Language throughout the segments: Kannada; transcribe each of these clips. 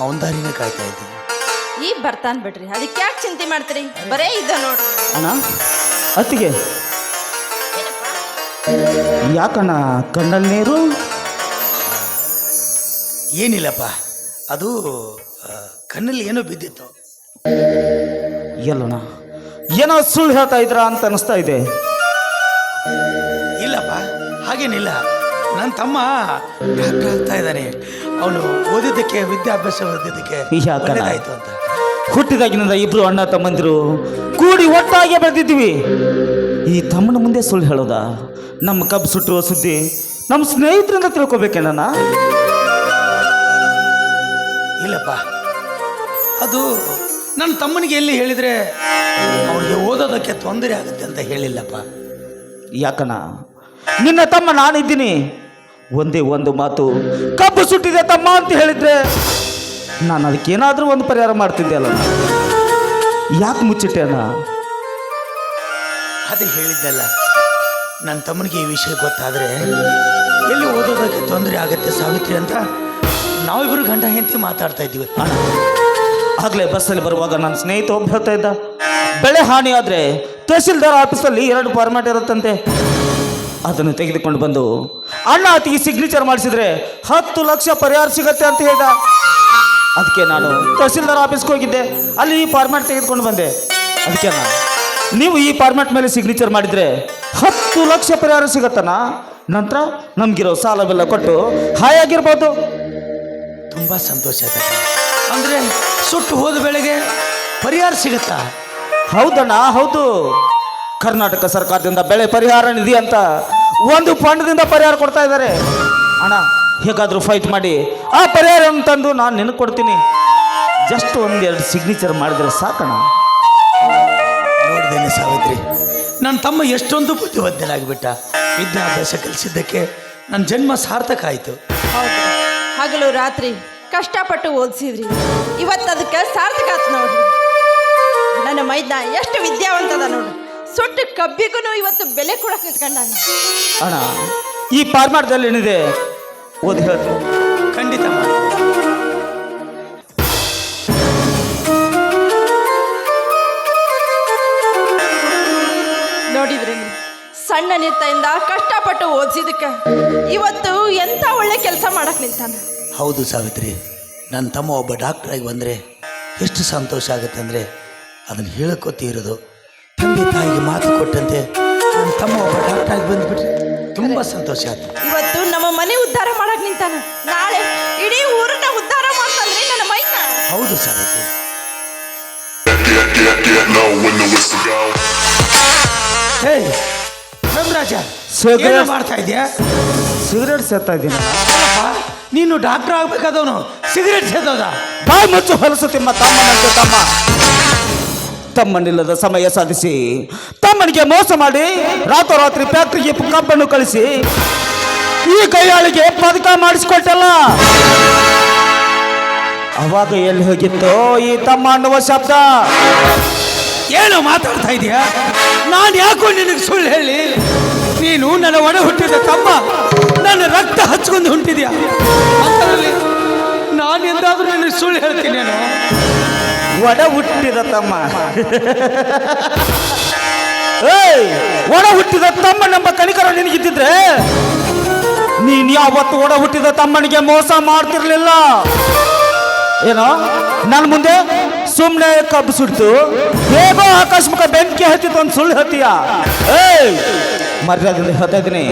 ಅವನ ದಾರಿನೇ ಕಾಯ್ತಾ ಇದ್ದೀನಿ. ಈ ಬರ್ತಾನ್ ಬಿಡ್ರಿ. ಅದಕ್ಕೆ ಯಾಕೆ ಚಿಂತೆ ಮಾಡ್ತೀರಿ? ಬರೇ ಇದ್ದ ನೋಡ್ರಿ. ಅಣ್ಣ ಅತ್ತಿಗೆ. ಯಾಕಣ್ಣ ಕಣ್ಣಲ್ಲಿ ನೀರು? ಏನಿಲ್ಲಪ್ಪ. ಅದು ಆ, ಕಣ್ಣಲ್ಲಿ ಏನೋ ಬಿದ್ದಿತ್ತು. ಎಲ್ಲಣ್ಣ ಏನೋ ಸುಳ್ಳು ಹೇಳ್ತಾ ಇದ್ರ ಅಂತ ಅನಿಸ್ತಾ ಇದೆ. ಇಲ್ಲಪ್ಪ ಹಾಗೇನಿಲ್ಲ. ನನ್ನ ತಮ್ಮ ಡಾಕ್ಟರ್ ಆಗ್ತಾ ಇದ್ದಾನೆ. ಅವನು ಓದಿದ್ದಕ್ಕೆ ವಿದ್ಯಾಭ್ಯಾಸ ಓದಿದ್ದಕ್ಕೆ ಆಯ್ತು ಒಳ್ಳೇದಾಯ್ತು ಅಂತ. ಹುಟ್ಟಿದಾಗಿನಿಂದ ಇಬ್ರು ಅಣ್ಣ ತಮ್ಮಂದಿರು ಕೂಡಿ ಒಟ್ಟಾಗಿ ಬೆಳೆದಿದ್ದೀವಿ. ಈ ತಮ್ಮನ ಮುಂದೆ ಸುಳ್ಳು ಹೇಳೋದಾ? ನಮ್ಮ ಕಬ್ಬು ಸುಟ್ಟಿರುವ ಸುದ್ದಿ ನಮ್ಮ ಸ್ನೇಹಿತರಿಂದ ತಿಳ್ಕೊಬೇಕೇನಣ್ಣ ಇಲ್ಲಪ್ಪ. ಅದು ನನ್ನ ತಮ್ಮನಿಗೆ ಎಲ್ಲಿ ಹೇಳಿದರೆ ಅವನಿಗೆ ಓದೋದಕ್ಕೆ ತೊಂದರೆ ಆಗುತ್ತೆ ಅಂತ ಹೇಳಿಲ್ಲಪ್ಪ. ಯಾಕಣ್ಣ? ನಿನ್ನ ತಮ್ಮ ನಾನಿದ್ದೀನಿ. ಒಂದೇ ಒಂದು ಮಾತು ಕಬ್ಬು ಸುಟ್ಟಿದೆ ತಮ್ಮ ಅಂತ ಹೇಳಿದ್ರೆ ನಾನು ಅದಕ್ಕೇನಾದರೂ ಒಂದು ಪರಿಹಾರ ಮಾಡ್ತಿದ್ದೆ ಅಲ್ಲ. ಯಾಕೆ ಮುಚ್ಚಿಟ್ಟೆ ಅಣ್ಣ? ಅದೇ ಹೇಳಿದ್ದಲ್ಲ. ನನ್ನ ತಮ್ಮನಿಗೆ ಈ ವಿಷಯ ಗೊತ್ತಾದರೆ ಎಲ್ಲಿ ಓದೋದಕ್ಕೆ ತೊಂದರೆ ಆಗುತ್ತೆ ಸಾವಿತ್ರಿ ಅಂತ ನಾವಿಬ್ಬರು ಗಂಡ ಹೆಂಡತಿ ಮಾತಾಡ್ತಾ ಇದ್ದೀವಿ. ಆಗಲೇ ಬಸ್ಸಲ್ಲಿ ಬರುವಾಗ ನನ್ನ ಸ್ನೇಹಿತ ಒಬ್ಬ ಹೇಳ್ತಾ ಇದ್ದ ಬೆಳೆ ಹಾನಿ ಆದರೆ ತಹಸೀಲ್ದಾರ್ ಆಫೀಸಲ್ಲಿ ಎರಡು ಫಾರ್ಮ್ಯಾಟ್ ಇರುತ್ತಂತೆ. ಅದನ್ನು ತೆಗೆದುಕೊಂಡು ಬಂದು ಅಣ್ಣ ಅತಿಗೆ ಸಿಗ್ನೇಚರ್ ಮಾಡಿಸಿದ್ರೆ ಹತ್ತು ಲಕ್ಷ ಪರಿಹಾರ ಸಿಗತ್ತೆ ಅಂತ ಹೇಳ್ದ. ಅದಕ್ಕೆ ನಾನು ತಹಸೀಲ್ದಾರ್ ಆಫೀಸ್ಗೆ ಹೋಗಿದ್ದೆ. ಅಲ್ಲಿ ಈ ಫಾರ್ಮ್ಯಾಟ್ ತೆಗೆದುಕೊಂಡು ಬಂದೆ. ಅದಕ್ಕೆ ನೀವು ಈ ಫಾರ್ಮ್ಯಾಟ್ ಮೇಲೆ ಸಿಗ್ನೇಚರ್ ಮಾಡಿದ್ರೆ ಹತ್ತು ಲಕ್ಷ ಪರಿಹಾರ ಸಿಗತ್ತಣ್ಣ. ನಂತರ ನಮಗಿರೋ ಸಾಲವೆಲ್ಲ ಕೊಟ್ಟು ಹಾಯಾಗಿರ್ಬೋದು ತುಂಬ ಸಂತೋಷ ಆಗುತ್ತೆ ಅಂದರೆ ಸುಟ್ಟು ಹೋದ ಬೆಳೆಗೆ ಪರಿಹಾರ ಸಿಗುತ್ತಾ? ಹೌದಣ್ಣ ಹೌದು. ಕರ್ನಾಟಕ ಸರ್ಕಾರದಿಂದ ಬೆಳೆ ಪರಿಹಾರ ನಿಧಿ ಅಂತ ಒಂದು ಫಂಡ್ದಿಂದ ಪರಿಹಾರ ಕೊಡ್ತಾ ಇದ್ದಾರೆ. ಅಣ್ಣ ಹೇಗಾದರೂ ಫೈಟ್ ಮಾಡಿ ಆ ಪರಿಹಾರವನ್ನು ತಂದು ನಾನು ನಿನಗೆ ಕೊಡ್ತೀನಿ. ಜಸ್ಟ್ ಒಂದೆರಡು ಸಿಗ್ನೇಚರ್ ಮಾಡಿದ್ರೆ ಸಾಕಣ್ಣ. ನೋಡಿದ್ದೇನೆ ಸಾವಿತ್ರಿ. ನನ್ನ ತಮ್ಮ ಎಷ್ಟೊಂದು ಬುದ್ಧಿವಂತನಾಗಿಬಿಟ್ಟ. ವಿದ್ಯಾಭ್ಯಾಸ ಕಲಿಸಿದ್ದಕ್ಕೆ ನನ್ನ ಜನ್ಮ ಸಾರ್ಥಕ ಆಯಿತು. ಹೌದು. ಹಗಲು ರಾತ್ರಿ ಕಷ್ಟಪಟ್ಟು ಓದಿಸಿದ್ರಿ. ಇವತ್ತು ಅದಕ್ಕೆ ಸಾರ್ಥಕ ಆಯ್ತು ನೋಡ್ರಿ. ನನ್ನ ಮೈದ್ನ ಎಷ್ಟು ವಿದ್ಯಾವಂತದ ನೋಡ್ರಿ. ಸುಟ್ಟು ಕಬ್ಬಿಗೂ ಇವತ್ತು ಬೆಲೆ ಕೊಡಕ್ಕೆ ನಿಂತ್ಕೊಂಡಾನ ಅಣ್ಣ ಈ ಫಾರ್ಮಾಟ್ದಲ್ಲಿ ಏನಿದೆ ಓದಿ ಹೇಳ್ತೀನಿ ಖಂಡಿತ. ನೋಡಿದ್ರಿ? ಸಣ್ಣ ನಿರ್ತಯಿಂದ ಕಷ್ಟಪಟ್ಟು ಓದಿಸಿದಕ್ಕೆ ಇವತ್ತು ಎಂಥ ಒಳ್ಳೆ ಕೆಲಸ ಮಾಡಕ್ ನಿಂತಾನ ಹೌದು ಸಾವಿತ್ರಿ ನನ್ನ ತಮ್ಮ ಒಬ್ಬ ಡಾಕ್ಟ್ರಾಗಿ ಬಂದರೆ ಎಷ್ಟು ಸಂತೋಷ ಆಗುತ್ತೆ ಅಂದರೆ ಅದನ್ನು ಹೇಳಕ್ಕೋತೀರೋದು ತಂದೆ ತಾಯಿಗೆ ಮಾತು ಕೊಟ್ಟಂತೆ ನನ್ನ ತಮ್ಮ ಒಬ್ಬ ಡಾಕ್ಟರ್ ಆಗಿ ಬಂದ್ಬಿಟ್ರೆ ತುಂಬ ಸಂತೋಷ ಆಯ್ತು. ಇವತ್ತು ನಮ್ಮ ಮನೆ ಉದ್ಧಾರ ಮಾಡಕ್ ನಿಂತಾನ? ನಾಳೆ ಇಡೀ ಊರನ್ನ ಉದ್ಧಾರ ಮಾಡ್ತಾನೆ ನನ್ನ ಮೈನಾ. ಹೌದು ಸಾವಿತ್ರಿ ಏನು ಮಾಡ್ತಾ ಇದೆಯಾ? ಸಿಗರೇಟ್ ಸೇರ್ತಾ ಇದ್ದೀನಿ. ನೀನು ಡಾಕ್ಟರ್ ಆಗ್ಬೇಕಾದವನು ಸಿಗರೇಟ್ ಸೇದೋದ? ಬಾಯ್ ಮುಚ್ಚು ಹೊಲಸು ತಿಮ್ಮ ತಮ್ಮನಂತೆ ತಮ್ಮ. ತಮ್ಮನಿಲ್ಲದ ಸಮಯ ಸಾಧಿಸಿ ತಮ್ಮನಿಗೆ ಮೋಸ ಮಾಡಿ ರಾತ್ರೋರಾತ್ರಿ ಫ್ಯಾಕ್ಟ್ರಿಗೆ ಕಬ್ಬನ್ನು ಕಳಿಸಿ, ಈ ಕೈಯಾಳಿಗೆ ಪದಕ ಮಾಡಿಸ್ಕೊಟ್ಟಲ್ಲ. ಅವಾಗ ಎಲ್ಲಿ ಹೋಗಿತ್ತು ಈ ತಮ್ಮ ಅನ್ನುವ ಶಬ್ದ. ಏನು ಮಾತಾಡ್ತಾ ಇದೀಯಾ? ನಾನು ಯಾಕೋ ನಿನಗೆ ಸುಳ್ಳು ಹೇಳಿ? ನೀನು ನನ್ನ ಒಣ ಹುಟ್ಟಿದ ತಮ್ಮ, ನನ್ನ ರಕ್ತ ಹಚ್ಕೊಂಡು ಹುಟ್ಟಿದ್ಯಾ ನಾನು ಎಂದಾದ್ರೂ ನಿನಗೆ ಸುಳ್ಳು ಹೇಳ್ತೀನಿ ನಾನು. ಒಡ ಹುಟ್ಟಿದ ತಮ್ಮ. ಏಯ್, ಒಡ ಹುಟ್ಟಿದ ತಮ್ಮ ನಮ್ಮ ಕಣಿಕರ ನಿನಗಿದ್ದಿದ್ರೆ ನೀನ್ ಯಾವತ್ತು ಒಡ ಹುಟ್ಟಿದ ತಮ್ಮನಿಗೆ ಮೋಸ ಮಾಡ್ತಿರ್ಲಿಲ್ಲ? ಏನೋ ನನ್ನ ಮುಂದೆ ಸುಮ್ಮನೆ ಕಬ್ಬು ಸುಡ್ತು ಹೇಗೋ ಆಕಸ್ಮಿಕ ಬೆಂಕಿ ಹತ್ತಿತ್ತು ಒಂದು ಸುಳ್ಳು ಹತ್ತಿಯ ಏಯ್ ಮರ್ಯಾದಿಂದ ಹತ್ತಿದ್ದೀನಿ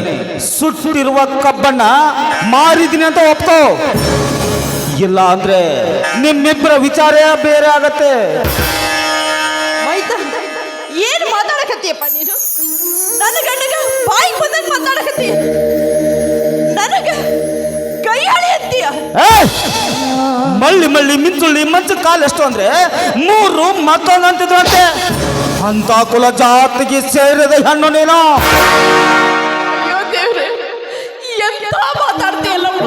ಸುಟ್ಟಿರುವ ಕಬ್ಬನ್ನ ಮಾರಿದ್ದೀನಿ ಅಂತ ಒಪ್ಕೋ. ಇಲ್ಲ ಅಂದ್ರೆ ನಿಮ್ಮಿಬ್ಬರ ವಿಚಾರ ಬೇರೆ ಆಗತ್ತೆ. ಏನು ಮಾತಾಡಕತ್ತೀಯಪ್ಪ ನೀನು? ನನ್ನ ಗಂಡಗ ಬಾಯಿ ಬಂದಂಗೆ ಮಾತಾಡಕತ್ತೀಯ ನನಗ ಕೈ ಏಯ್! ಮಳ್ಳಿ ಮಳ್ಳಿ ಮಿಂಚುಳ್ಳಿ ಮಂಚು ಕಾಲು ಎಷ್ಟು ಅಂದ್ರೆ ಮೂರು ಮತ್ತೊಂದು ಅಂತಿದ್ರಂತೆ. ಅಂತ ಕುಲ ಜಾತಿಗೆ ಸೇರಿದ ಹೆಣ್ಣು ನೀನು. ಎಂತ ಮಾತಾಡ್ತೀಯಲ್ಲಮ್ಮ?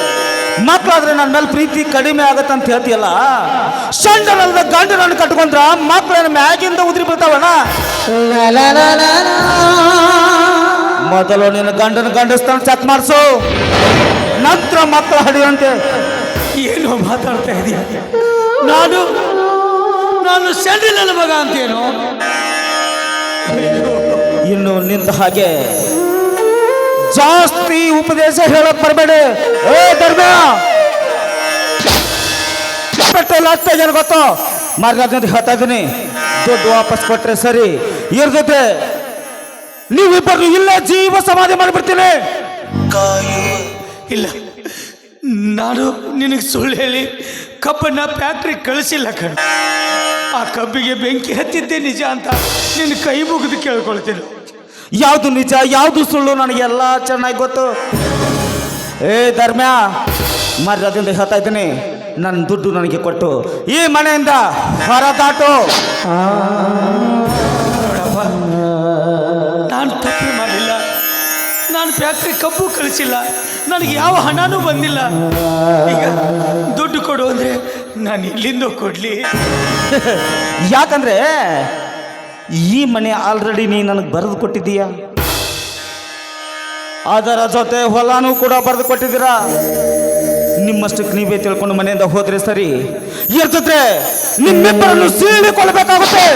ಮಕ್ಕಳಾದ್ರೆ ನನ್ನ ಮೇಲೆ ಪ್ರೀತಿ ಕಡಿಮೆ ಆಗತ್ತೆ ಅಂತ ಹೇಳ್ತೀಯಲ್ಲ? ಸಣ್ಣನಲ್ದ ಗಂಡು ನನ್ನ ಕಟ್ಕೊಂಡ್ರ ಮಕ್ಕಳನ್ನ ಮ್ಯಾಗಿಂದ ಉದ್ರಿ ಬಿಡ್ತಾವಣ ಮೊದಲು ನಿನ್ನ ಗಂಡನ ಗಂಡಸ್ತಾನ ಚೆಕ್ ಮಾಡಿಸು. ನಂತರ ಮಕ್ಕಳ ಹಡಿಯಂತೆ ಏನು ಮಾತಾಡ್ತಾ ಇದೀಯ? ನಾನು ನಾನು ಸಣ್ಣ ಮಗ ಅಂತೇನು? ಇನ್ನು ನಿಂತ ಹಾಗೆ ಜಾಸ್ತಿ ಉಪದೇಶ ಹೇಳಕ್ ಬರಬೇಡ. ಏ, ಧರ್ಮ! ಪೆಟ್ರೋಲ್ ಜನ ಗೊತ್ತು? ಹೇಳ್ತಾ ಇದ್ದೀನಿ. ದುಡ್ಡು ವಾಪಸ್ ಕೊಟ್ರೆ ಸರಿ. ಇರ್ದತೆ ನೀವಿಬ್ಬರು ಇಲ್ಲ ಜೀವ ಸಮಾಧಿ ಮಾಡಿಬಿಡ್ತೀನಿ. ಇಲ್ಲ. ನಾನು ನಿನಗೆ ಸುಳ್ಳು ಹೇಳಿ, ಕಬ್ಬನ್ನ ಫ್ಯಾಕ್ಟ್ರಿ ಕಳಿಸಿಲ್ಲ ಕಣ. ಆ ಕಬ್ಬಿಗೆ ಬೆಂಕಿ ಹತ್ತಿದ್ದೆ ನಿಜ ಅಂತ ನಿನ್ನ ಕೈ ಮುಗಿದು ಕೇಳ್ಕೊಳ್ತೀನಿ. ಯಾವುದು ನಿಜ ಯಾವುದು ಸುಳ್ಳು ನನಗೆಲ್ಲ ಚೆನ್ನಾಗಿ ಗೊತ್ತು? ಏ ಧರ್ಮ್ಯ ಮರ್ಯಾದಿಂದ ಹೇಳ್ತಾ ಇದ್ದೀನಿ. ನನ್ನ ದುಡ್ಡು ನನಗೆ ಕೊಟ್ಟು ಈ ಮನೆಯಿಂದ ಹೊರದಾಟು ನಾನು ತಪ್ಪು ಮಾಡಿಲ್ಲ. ನಾನು ಫ್ಯಾಕ್ಟ್ರಿ ಕಬ್ಬು ಕಳಿಸಿಲ್ಲ. ನನಗೆ ಯಾವ ಹಣನೂ ಬಂದಿಲ್ಲ. ಈಗ ದುಡ್ಡು ಕೊಡು ಅಂದರೆ ನಾನು ಇಲ್ಲಿಂದ ಕೊಡಲಿ. ಯಾಕಂದ್ರೆ ಈ ಮನೆ ಆಲ್ರೆಡಿ ನೀ ನನಗೆ ಬರೆದು ಕೊಟ್ಟಿದ್ದೀಯ? ಅದರ ಜೊತೆ ಹೊಲನೂ ಕೂಡ ಬರೆದು ಕೊಟ್ಟಿದ್ದೀರಾ? ನಿಮ್ಮಷ್ಟಕ್ಕೆ ನೀವೇ ತಿಳ್ಕೊಂಡು ಮನೆಯಿಂದ ಹೋದ್ರೆ ಸರಿ? ಇರ್ತದೆ ನಿಮ್ಮಿಬ್ಬರನ್ನು ಸೀಳಿಕೊಳ್ಬೇಕಾಗುತ್ತೆ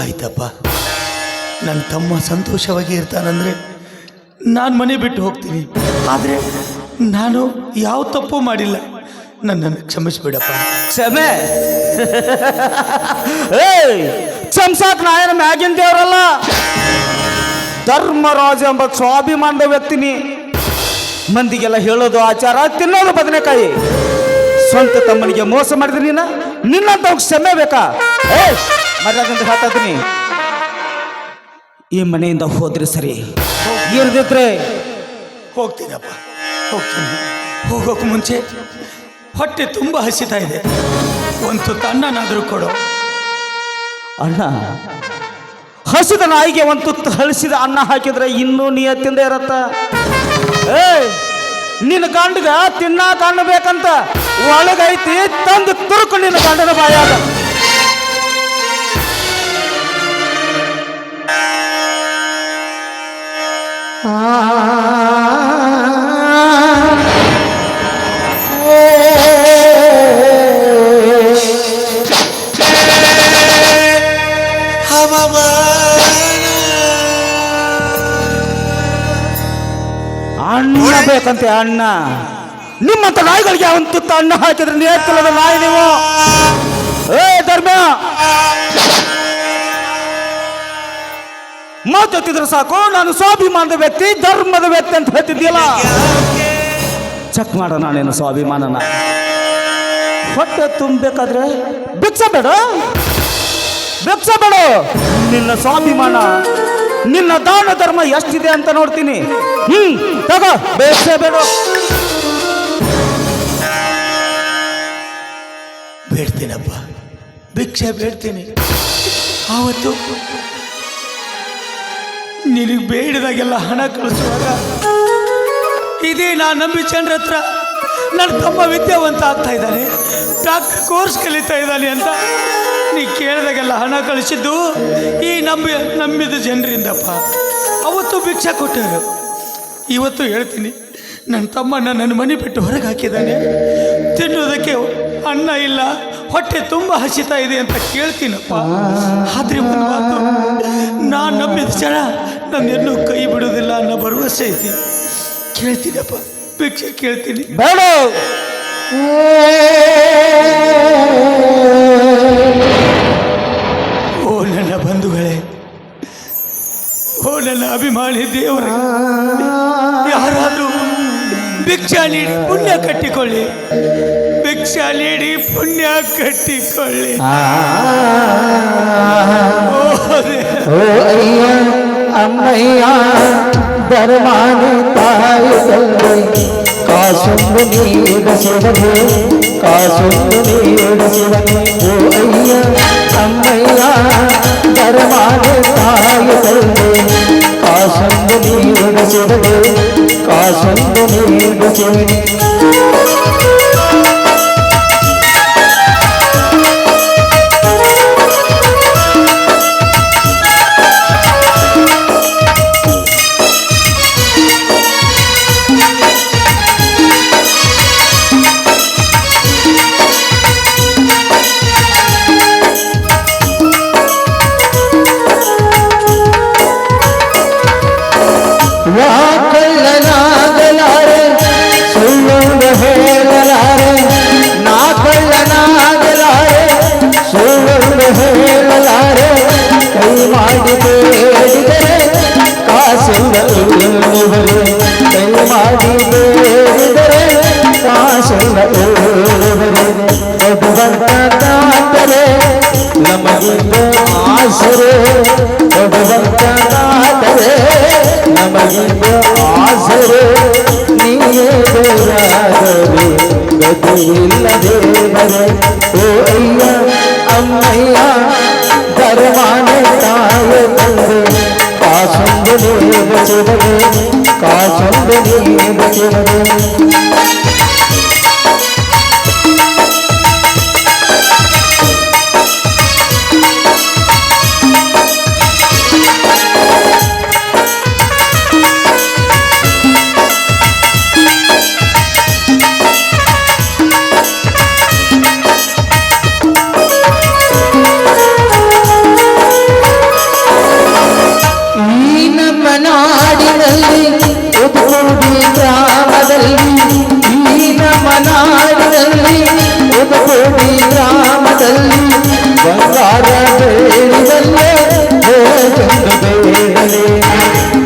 ಆಯ್ತಪ್ಪ. ನನ್ನ ತಮ್ಮ ಸಂತೋಷವಾಗಿ ಇರ್ತಾನಂದ್ರೆ ನಾನು ಮನೆ ಬಿಟ್ಟು ಹೋಗ್ತೀನಿ. ಆದರೆ ನಾನು ಯಾವ ತಪ್ಪು ಮಾಡಿಲ್ಲ. ನನ್ನನ್ನು ಕ್ಷಮಿಸ್ಬಿಡಪ್ಪ. ಕ್ಷಮೆ. ಏಯ್ ಚಮ್ಸಾಕ್ ನಾಯನ ಮ್ಯಾಗಿನ ದೇವರಲ್ಲ? ಧರ್ಮರಾಜ ಎಂಬ ಸ್ವಾಭಿಮಾನದ ವ್ಯಕ್ತಿನಿ ಮಂದಿಗೆಲ್ಲ ಹೇಳೋದು ಆಚಾರ ತಿನ್ನೋದು ಬದನೆಕಾಯಿ. ಸ್ವಂತ ತಮ್ಮನಿಗೆ ಮೋಸ ಮಾಡಿದ್ರೆ ನೀನ? ನಿನ್ನಂತ ಕ್ಷಮೆ ಬೇಕಾ? ಏ ಮರ್ಯಾದಂತ ಹೇಳ್ತಾ ಇದ್ದೀನಿ. ಈ ಮನೆಯಿಂದ ಹೋದ್ರೆ ಸರಿ. ಇರ್ದಿದ್ರೆ ಹೋಗ್ತೀನಪ್ಪ. ಹೋಗ್ತೀನಿ. ಹೋಗೋಕೆ ಮುಂಚೆ ಹೊಟ್ಟೆ ತುಂಬ ಹಸಿತಾ ಇದೆ. ಒಂದು ತುತ್ತು ಅನ್ನನಾದರೂ ಕೊಡು. ಅಣ್ಣ ಹಸಿದ ನಾಯಿಗೆ ಒಂದು ತುತ್ತು ಹಳಿಸಿದ ಅನ್ನ ಹಾಕಿದ್ರೆ ಇನ್ನೂ ನಿಯತ್ತಿಂದ ಇರತ್ತ? ಏ ನಿನ್ನ ಗಂಡಗ ತಿನ್ನ ಗಂಡ ಬೇಕಂತ ಒಳಗೈತಿ ತಂದು ತುರುಕು ನಿನ್ನ ಗಂಡನ ಬಾಯಾಗ. ಅಣ್ಣ ಬೇಕಂತೆ ಅಣ್ಣ. ನಿಮ್ಮಂತ ನಾಯಿಗಳಿಗೆ ಅವನ್ ತುತ್ತ ಅಣ್ಣ ಹಾಕಿದ್ರೆ ನೇತ್ರದ ನಾಯಿ ನೀವು? ಏ ಧರ್ಮ! ಮಾತೆತ್ತಿದ್ರೆ ಸಾಕು ನಾನು ಸ್ವಾಭಿಮಾನದ ವ್ಯಕ್ತಿ ಧರ್ಮದ ವ್ಯಕ್ತಿ ಅಂತ ಹೇಳ್ತಿದ್ದೀಯಲ್ಲ? ಚೆಕ್ ಮಾಡ ನಾನೇನು ಸ್ವಾಭಿಮಾನನ. ಹೊಟ್ಟೆ ತುಂಬಬೇಕಾದ್ರೆ ಭಿಕ್ಷ ಬೇಡ. ಭಿಕ್ಷ ಬೇಡ ನಿನ್ನ ಸ್ವಾಭಿಮಾನ, ನಿನ್ನ ದಾನ ಧರ್ಮ ಎಷ್ಟಿದೆ ಅಂತ ನೋಡ್ತೀನಿ. ಹ್ಮ್, ತಗೋ ಬೇಡ ಬೇಡ್ತೀನಪ್ಪ. ಭಿಕ್ಷೆ ಬೇಡ್ತೀನಿ. ಆವತ್ತು ನಿನಗೆ ಬೇಡಿದಾಗೆಲ್ಲ ಹಣ ಕಳಿಸುವಾಗ ಇದೇ ನಾನು ನಂಬಿ ಚಂದ್ರ ಹತ್ರ ನನ್ನ ತಮ್ಮ ವಿದ್ಯಾವಂತ ಆಗ್ತಾ ಇದ್ದಾನೆ. ಡಾಕ್ಟರ್ ಕೋರ್ಸ್ ಕಲಿತಾ ಇದ್ದಾನೆ ಅಂತ ನೀ ಕೇಳಿದಾಗೆಲ್ಲ ಹಣ ಕಳಿಸಿದ್ದು ಈ ನಂಬಿ ನಂಬಿದ ಜನರಿಂದಪ್ಪ. ಅವತ್ತು ಭಿಕ್ಷೆ ಕೊಟ್ಟರು. ಇವತ್ತು ಹೇಳ್ತೀನಿ ನನ್ನ ತಮ್ಮ ನನ್ನ ಮನೆ ಬಿಟ್ಟು ಹೊರಗೆ ಹಾಕಿದ್ದಾನೆ. ತಿನ್ನೋದಕ್ಕೆ ಅನ್ನ ಇಲ್ಲ, ಹೊಟ್ಟೆ ತುಂಬ ಹಸಿತಾ ಇದೆ ಅಂತ ಕೇಳ್ತೀನಪ್ಪ. ಆದ್ರೆ ಮಾತು, ನಾನು ನಂಬಿದ ಜನ ನನ್ನೆನ್ನೂ ಕೈ ಬಿಡೋದಿಲ್ಲ ಅನ್ನೋ ಭರವಸೆ ಐತಿ ಕೇಳ್ತೀನಪ್ಪ, ಭಿಕ್ಷೆ ಕೇಳ್ತೀನಿ. ಬೇಡ. ಓ ನನ್ನ ಅಭಿಮಾನಿ ದೇವರ ಯಾರಾದರೂ ಭಿಕ್ಷಾ ನೀಡಿ ಪುಣ್ಯ ಕಟ್ಟಿಕೊಳ್ಳಿ ಭಿಕ್ಷಾ ನೀಡಿ ಪುಣ್ಯ ಕಟ್ಟಿಕೊಳ್ಳಿ ಓ ದೇ- ಓ ಅಯ್ಯ ಅಮ್ಮಯ್ಯ ಧರ್ಮಾನಿ ತಾಯಿ ತಂದೆ ಕಾಸೊಂದು ನೀಡ ಸೊರಗು ಕಾಸೊಂದು ನೀಡು ಶಿವನೇ ಓ ಅಯ್ಯ ಅಮ್ಮಯ್ಯ ಧರ್ಮಾನೆ ತಾಯಿ ತಂದೆ संग नीड चले का संग नीड चले ಕಾಸಿಲ್ಲ ಇರುವರೆ ಭಗವಂತನಾದರೆ ನಮಗಿಂದ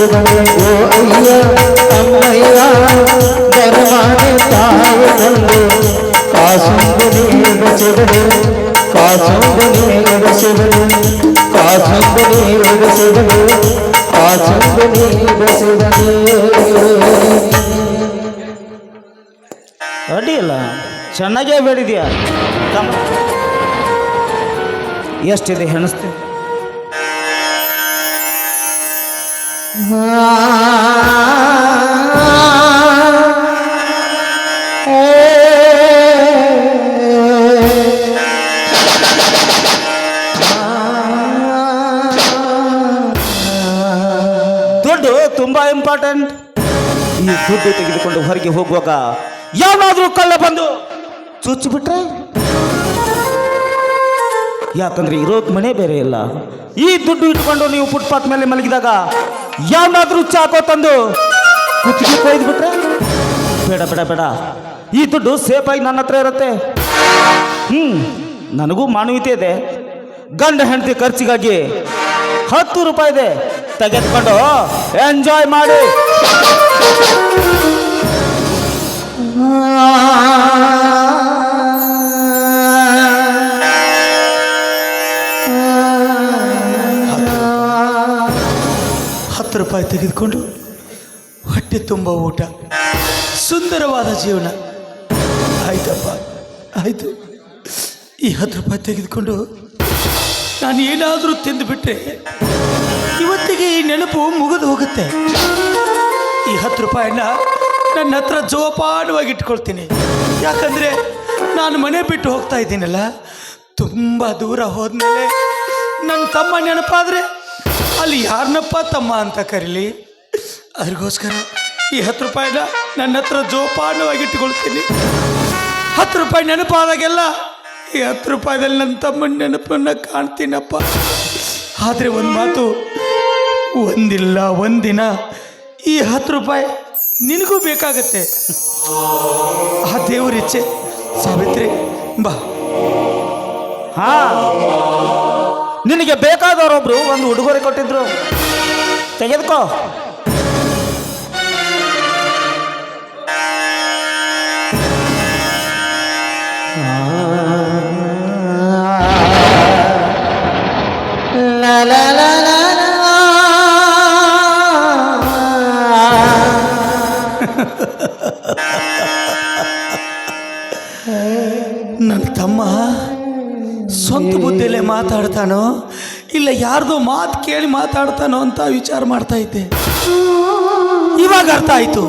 ಓ ಅಮ್ಮಯ್ಯ ಚೆನ್ನಾಗೇ ಬೆಳಿದ್ಯಾ ಎಷ್ಟಿದೆ ಹೆಣಸ್ತೆ ದುಡ್ಡು ತುಂಬಾ ಇಂಪಾರ್ಟೆಂಟ್ ಈ ದುಡ್ಡು ತೆಗೆದುಕೊಂಡು ಹೊರಗೆ ಹೋಗುವಾಗ ಯಾವಾದ್ರೂ ಕಳ್ಳ ಬಂದು ಚುಚ್ಚಿಬಿಟ್ರೆ? ಯಾಕಂದ್ರೆ ಇರೋದು ಮನೆ ಬೇರೆ ಇಲ್ಲ ಈ ದುಡ್ಡು ಇಟ್ಕೊಂಡು ನೀವು ಫುಟ್ಪಾತ್ ಮೇಲೆ ಮಲಗಿದಾಗ ಯಾವನಾದ್ರೂ ಚಾಕೋ ತಂದು. ಕುತ್ತಿಗೆ ಕೊಯ್ದು ಬಿಟ್ರೆ? ಬೇಡ ಬೇಡ ಬೇಡ. ಈ ದುಡ್ಡು ಸೇಫ್ ಆಗಿ ನನ್ನ ಹತ್ರ ಇರುತ್ತೆ. ಹ್ಮ್, ನನಗೂ ಮಾನವೀಯತೆ ಇದೆ. ಗಂಡ ಹೆಂಡತಿ ಖರ್ಚಿಗಾಗಿ ಹತ್ತು ರೂಪಾಯಿ ಇದೆ. ತೆಗೆದುಕೊಂಡು ಎಂಜಾಯ್ ಮಾಡಿ. ರೂಪಾಯಿ ತೆಗೆದುಕೊಂಡು ಹೊಟ್ಟೆ ತುಂಬ ಊಟ. ಸುಂದರವಾದ ಜೀವನ. ಆಯ್ತಪ್ಪ, ಆಯಿತು. ಈ ಹತ್ತು ರೂಪಾಯಿ ತೆಗೆದುಕೊಂಡು ನಾನು ಏನಾದರೂ ತಿಂದುಬಿಟ್ರೆ ಇವತ್ತಿಗೆ ಈ ನೆನಪು ಮುಗಿದು ಹೋಗುತ್ತೆ. ಈ ಹತ್ತು ರೂಪಾಯಿನ ನನ್ನ ಹತ್ರ ಜೋಪಾನವಾಗಿ ಇಟ್ಕೊಳ್ತೀನಿ. ಯಾಕಂದರೆ ನಾನು ಮನೆ ಬಿಟ್ಟು ಹೋಗ್ತಾ ಇದ್ದೀನಲ್ಲ, ತುಂಬ ದೂರ ಹೋದ್ಮೇಲೆ ನನ್ನ ತಮ್ಮ ನೆನಪಾದರೆ ಅಲ್ಲಿ ಯಾರನ್ನಪ್ಪ ತಮ್ಮ ಅಂತ ಕರೀಲಿ? ಅದಕ್ಕೋಸ್ಕರ ಈ ಹತ್ತು ರೂಪಾಯಿನ ನನ್ನ ಹತ್ರ ಜೋಪಾನವಾಗಿ ಇಟ್ಕೊಳ್ತೀನಿ ಹತ್ತು ರೂಪಾಯಿ ನೆನಪಾದಾಗೆಲ್ಲ ಈ ಹತ್ತು ರೂಪಾಯಿದಲ್ಲಿ ನನ್ನ ತಮ್ಮನ ನೆನಪನ್ನು ಕಾಣ್ತೀನಪ್ಪ. ಆದರೆ ಒಂದು ಮಾತು, ಒಂದಿಲ್ಲ, ಒಂದಿನ ಈ ಹತ್ತು ರೂಪಾಯಿ ನಿನಗೂ ಬೇಕಾಗತ್ತೆ. ಆ ದೇವರ ಇಚ್ಛೆ. ಸಾವಿತ್ರಿ, ಬಾ. ಹಾ. ನಿನಗೆ ಬೇಕಾದವರೊಬ್ರು ಒಂದು ಉಡುಗೊರೆ ಕೊಟ್ಟಿದ್ರು ತೆಗೆದುಕೋ. ನನ್ನ ತಮ್ಮ ಮಾತಾಡ್ತಾನೋ? ಇಲ್ಲ ಯಾರ್ದೋ ಮಾತು ಕೇಳಿ ಮಾತಾಡ್ತಾನೋ ಅಂತ ವಿಚಾರ ಮಾಡ್ತಾ ಇದ್ದೆ. ಇವಾಗ ಅರ್ಥ ಆಯಿತು.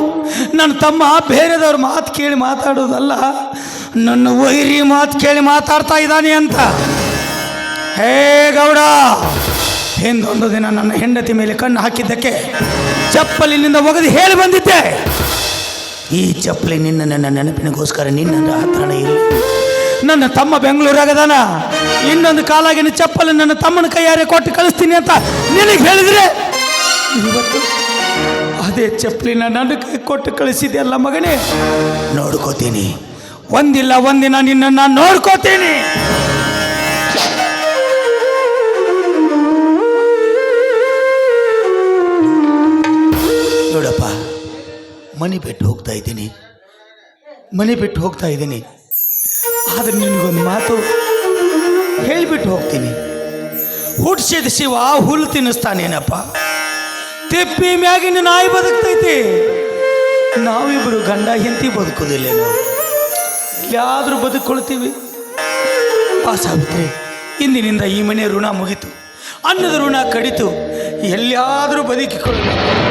ನನ್ನ ತಮ್ಮ ಬೇರೆದವ್ರ ಮಾತು ಕೇಳಿ ಮಾತಾಡೋದಲ್ಲ, ನನ್ನ ವೈರಿ ಮಾತು ಕೇಳಿ ಮಾತಾಡ್ತಾ ಇದ್ದಾನೆ ಅಂತ. ಹೇ ಗೌಡ, ಹಿಂದೊಂದು ದಿನ ನನ್ನ ಹೆಂಡತಿ ಮೇಲೆ ಕಣ್ಣು ಹಾಕಿದ್ದಕ್ಕೆ ಚಪ್ಪಲಿನಿಂದ ಒಗೆದು ಹೇಳಿ ಬಂದಿದ್ದೆ. ಈ ಚಪ್ಪಲಿ ನಿನ್ನ ನನ್ನ ನೆನಪಿನಗೋಸ್ಕರ ನಿನ್ನ ಹತ್ರನೇ ಇರಲಿ ನನ್ನ ತಮ್ಮ ಬೆಂಗಳೂರಾಗದಾನ? ಇನ್ನೊಂದು ಕಾಲಾಗಿನ ಚಪ್ಪಲಿ ನನ್ನ ತಮ್ಮನ ಕೈಯಾರೆ ಕೊಟ್ಟು ಕಳಿಸ್ತೀನಿ ಅಂತ ನಿನಗೆ ಹೇಳಿದ್ರೆ? ಇವತ್ತು ಅದೇ ಚಪ್ಪಲಿನ ನನ್ನ ಕೈ ಕೊಟ್ಟು ಕಳಿಸಿದೆಯಲ್ಲ ಮಗನೇ? ನೋಡ್ಕೋತೀನಿ. ಒಂದಿಲ್ಲ, ಒಂದಿನ ನಿನ್ನನ್ನು ನೋಡ್ಕೋತೀನಿ. ನೋಡಪ್ಪ, ಮನೆ ಬಿಟ್ಟು ಹೋಗ್ತಾ ಇದ್ದೀನಿ. ಮನೆ ಬಿಟ್ಟು ಹೋಗ್ತಾ ಇದ್ದೀನಿ. ಆದರೆ ನಿನಗೊಂದು ಮಾತು ಹೇಳಿಬಿಟ್ಟು ಹೋಗ್ತೀನಿ. ಹುಟ್ಟಿಸಿದ ಶಿವ ಹುಲ್ಲು ತಿನ್ನಿಸ್ತಾನೇನಪ್ಪ? ತಿಪ್ಪಿ ಮ್ಯಾಗಿನ ನಾಯಿ ಬದುಕ್ತೈತಿ. ನಾವಿಬ್ಬರು ಗಂಡ ಹೆಂಡತಿ ಬದುಕೋದಿಲ್ಲ ಎಲ್ಲಿಯಾದರೂ ಬದುಕೊಳ್ತೀವಿ ಆ ಇಂದಿನಿಂದ ಈ ಮನೆ ಋಣ ಮುಗಿತು. ಅನ್ನದ ಋಣ ಕಡಿತು. ಎಲ್ಲಿಯಾದರೂ ಬದುಕಿಕೊಳ್ಳಬೇಕು.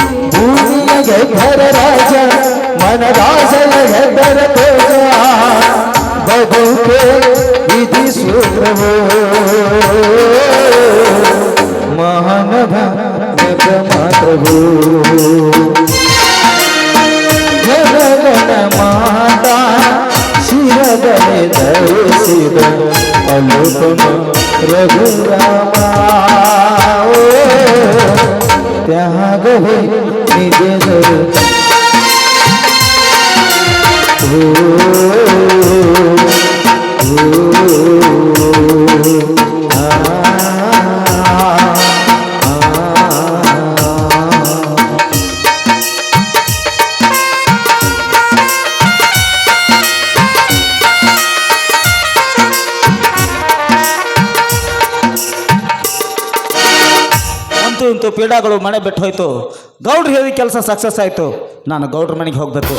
भूलिए घर राजा, मन राजन घर पूजा के विधि सूत्र महान भक्त मातृभू जगन माता शिरगने दर्शित, अलोकम रघुरामा। त्याग हो ತ್ಯಾಗವೇ ನಿಜದರು ಅಂತೂ ಇಂತೂ ಪೀಡಾಗಳು ಮನೆ ಬಿಟ್ಟು ಹೋಯ್ತು ಗೌಡ್ರು ಹೇಳಿದ ಕೆಲಸ ಸಕ್ಸಸ್ ಆಯಿತು. ನಾನು ಗೌಡ್ರ ಮನೆಗೆ ಹೋಗಬೇಕು.